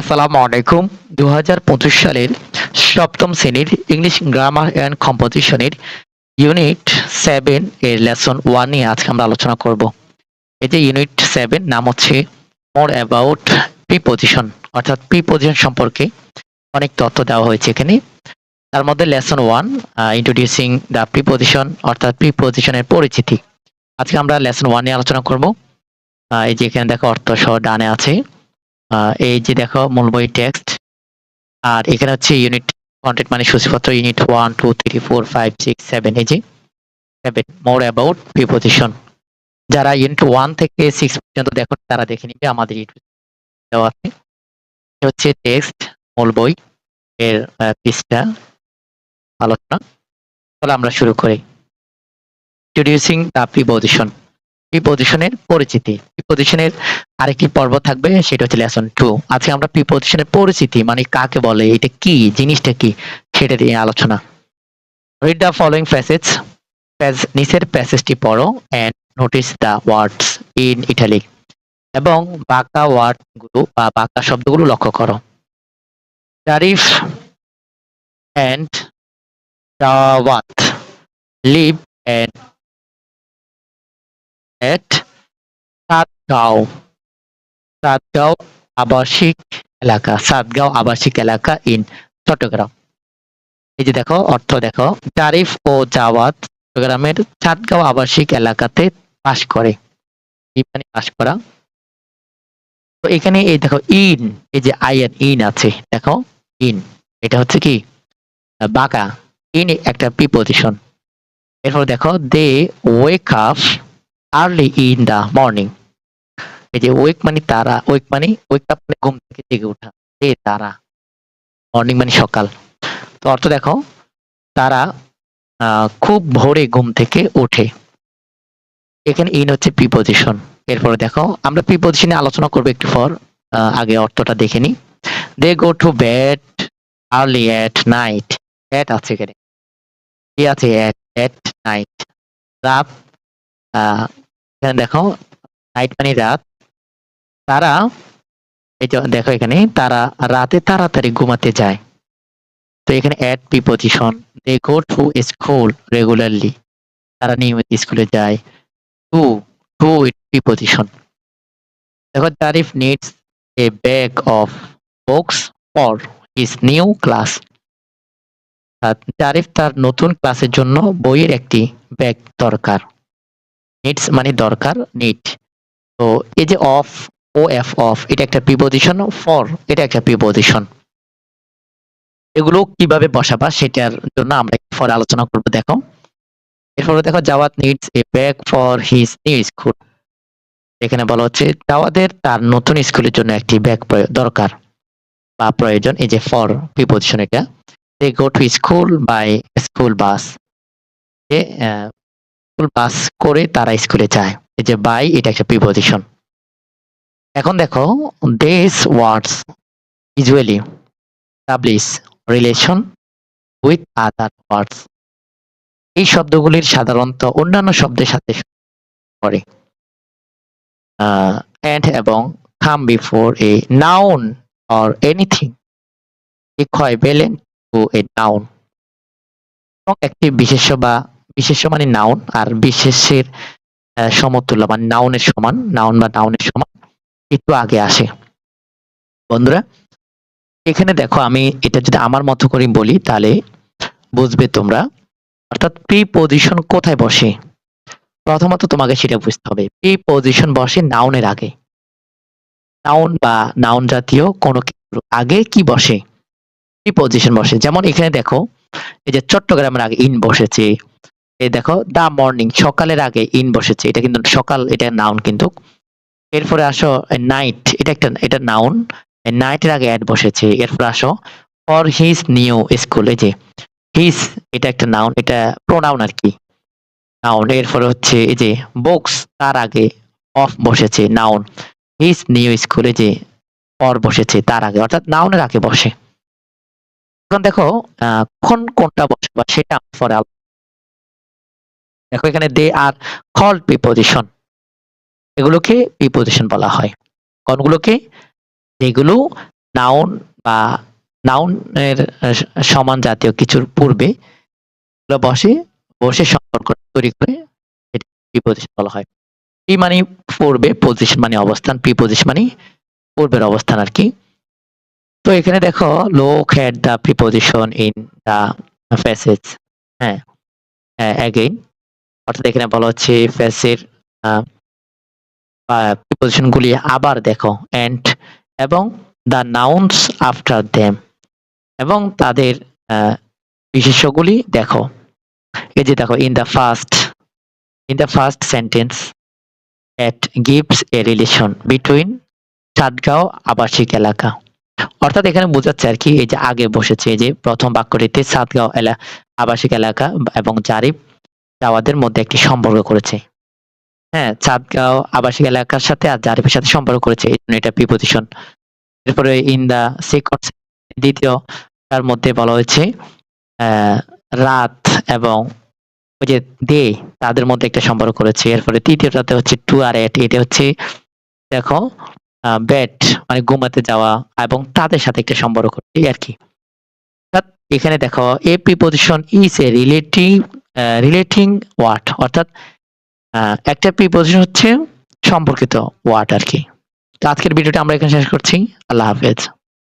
আসসালামু আলাইকুম। দু হাজার পঁচিশ সালের সপ্তম শ্রেণির ইংলিশ গ্রামার অ্যান্ড কম্পোজিশনের ইউনিট সেভেন এর লেসন ওয়ান নিয়ে আজকে আমরা আলোচনা করব। এই যে ইউনিট সেভেন নাম হচ্ছে মোর অ্যাবাউট প্রিপোজিশন অর্থাৎ প্রিপোজিশন সম্পর্কে অনেক তথ্য দেওয়া হয়েছে এখানে। তার মধ্যে lesson one introducing the preposition অর্থাৎ প্রিপোজিশনের পরিচিতি। আজকে আমরা লেসন ওয়ান নিয়ে আলোচনা করব। এই যে এখানে দেখো অর্থ সহ ডানে আছে। এই যে দেখো মূল বই টেক্সট আর এখানে হচ্ছে ইউনিট কন্টেন্ট মানে সূচিপত্র unit one two three four five six seven এই যে সেভেন মোর অ্যাবাউট প্রিপোজিশন যারা ইউনিট ওয়ান থেকে সিক্স পর্যন্ত দেখো তারা দেখে নিবে আমাদের ইউটিউব দেওয়া আছে। হচ্ছে টেক্সট মূল বই এর পৃষ্ঠা, আলোচনা। তাহলে আমরা শুরু করি। ইন্ট্রোডিউসিং দ্য প্রিপোজিশন প্রিপোজিশনের পরিচিতি। প্রিপোজিশনের আরেকটি পর্ব থাকবে, সেটা হচ্ছে লেসন টু আজকে আমরা প্রিপোজিশনের পরিচিতি মানে কাকে বলে, এটা কি, জিনিসটা কি, সেটা নিয়ে আলোচনা। রিড দ্য ফলোইং প্যাসেজ নিচের প্যাসেজটি পড়ো and notice the words in italic এবং বাঁকা ওয়ার্ডগুলো বা বাঁকা শব্দগুলো লক্ষ্য করো। Tarif and Dawat live and at Satgaon. Satgaon আবাসিক এলাকা, সাতগাঁও আবাসিক এলাকা ইন চট্টগ্রাম। এই যে দেখো, অর্থ দেখো, তারিফ ও জাওয়াত চট্টগ্রামের সাতগাঁও আবাসিক এলাকাতে বাস করে। এখানে বাস করা। তো এখানে এই দেখো ইন এই যে আইএন ইন আছে, দেখো ইন এটা হচ্ছে কি? বাঁকা ইন একটা প্রিপোজিশন এরপর দেখো they wake up early in the morning এই যে ওয়েক মানে তারা ওয়েক মানে ওয়েক আপ মানে ঘুম থেকে জেগে ওঠা এ তারা। মর্নিং মানে সকাল। তো অর্থ দেখো, তারা খুব ভোরে ঘুম থেকে ওঠে। এখানে ইন হচ্ছে প্রিপোজিশন এরপরে দেখো, আমরা প্রিপোজিশনে আলোচনা করব একটু পর। আগে অর্থটা দেখে নি they go to bed early at night at আছে এখানে। কি আছে? এট এট নাইট রাত এখানে দেখো নাইট মানে রাত। তারা, এই যে দেখো এখানে, তারা রাতে তাড়াতাড়ি ঘুমাতে যায়। তো এখানে at preposition they go to school regularly তারা নিয়মিত স্কুলে যায়। টু টু ইট প্রিপোজিশন দেখো Tarif needs a bag of books for his new class Tarif তার নতুন ক্লাসের জন্য বইয়ের একটি ব্যাগ দরকার। নিডস মানে দরকার নিড তো এই যে অফ ও এফ অফ এটা একটা প্রিপোজিশন ফর এটা একটা প্রিপোজিশন এগুলো কীভাবে বসাবা সেটার জন্য আমরা ফর আলোচনা করব, দেখো। এরপরে দেখো, Jawad needs a bag for his new school এখানে বলা হচ্ছে জাওয়াদের তার নতুন স্কুলের জন্য একটি ব্যাগ দরকার বা প্রয়োজন, এই যে ফর প্রিপোজিশন এটা। They go to school by school bus bus করে তারা স্কুলে যায়। এই যে বাই, এটা একটা প্রিপোজিশন এখন দেখো this words usually establish relation with other words এই শব্দগুলির সাধারণত অন্যান্য শব্দের সাথে করে এন্ড এবং come before a noun or anything equivalent to a noun একটি বিশেষ্য বা বিশেষ্য মানে নাউন আর বিশেষের সমতুল্য মানে নাউনের সমান নাউন বা নাউনের সমান একটু আগে আসে। বন্ধুরা, এখানে দেখো আমি এটা যদি আমার মতো করে বলি, তাহলে বুঝবে তোমরা। অর্থাৎ প্রি পজিশন কোথায় বসে? প্রথমত তোমাকে সেটা বুঝতে হবে। প্রি পজিশন বসে নাউনের আগে। নাউন বা নাউন জাতীয় কোনো কিছুর আগে কি বসে? প্রি পজিশন বসে। যেমন এখানে দেখো, এই যে চট্টগ্রামের আগে ইন বসেছে এই দেখো, দা মর্নিং সকালের আগে ইন বসেছে। এটা কিন্তু সকাল, এটা নাউন কিন্তু। এরপরে আসো, নাইট এটা একটা, এটা নাউন। নাইটের আগে অ্যাড বসেছে এরপর আসো, ফর হিজ নিউ স্কুল এই যে, হিজ এটা একটা নাউন, এটা প্রোনাউন আর কি। নাউন, এরপরে হচ্ছে, এই যে, বুকস তার আগে অফ বসেছে, নাউন। হিজ নিউ স্কুলে যে ফর বসেছে, তার আগে, অর্থাৎ নাউনের আগে বসে। এখন দেখো কখন কোনটা বসে বা সেটা পরে দেখো এখানে দে আর কল প্রিপোজিশন এগুলোকে প্রিপোজিশন বলা হয়। কোনগুলোকে? যেগুলো নাউন বা নাউনের সমান জাতীয় কিছুর পূর্বে বসে বসে সম্পর্ক তৈরি করে এটি প্রিপোজিশন বলা হয়। পি মানে পূর্বে? পজিশন মানে অবস্থান। প্রিপোজিশন মানে পূর্বের অবস্থান আর কি। তো এখানে দেখো look had the preposition in the passage হ্যাঁ অ্যাগেইন অর্থাৎ এখানে বলা হচ্ছে ফেসের প্রিপোজিশন গুলি আবার দেখো এন্ড এবং দ্য নাউন্স আফটার দেম এবং তাদের বিশেষ্যগুলি দেখো। এই যে দেখো in the first in the first sentence it gives a relation between Chandgaon আবাসিক এলাকা। অর্থাৎ এখানে বোঝাচ্ছে আর কি, এই যে আগে বসেছে, এই যে প্রথম বাক্যটিতে সাতগাঁও এলা, আবাসিক এলাকা এবং জারিফ জাওয়াদের মধ্যে একটি সম্পর্ক করেছে। হ্যাঁ চাঁদগাঁও আবাসিক এলাকার সাথে আর জারিফের সাথে সম্পর্ক করেছে, এই জন্য এটা প্রিপোজিশন এরপরে ইন দা সেকেন্ড দ্বিতীয় তার মধ্যে বলা হয়েছে রাত এবং ওই যে দে তাদের মধ্যে একটা সম্পর্ক করেছে। এরপরে তৃতীয়টাতে হচ্ছে টু আর এট এটা হচ্ছে, দেখো বেড মানে ঘুমাতে যাওয়া এবং তাদের সাথে একটা সম্পর্ক। করে এই আর কি। এখানে দেখো a preposition is a relative relating word অর্থাৎ একটা প্রিপোজিশন হচ্ছে সম্পর্কিত ওয়ার্ড আর কি। তো আজকের ভিডিওটা আমরা এখানে শেষ করছি। আল্লাহ হাফেজ।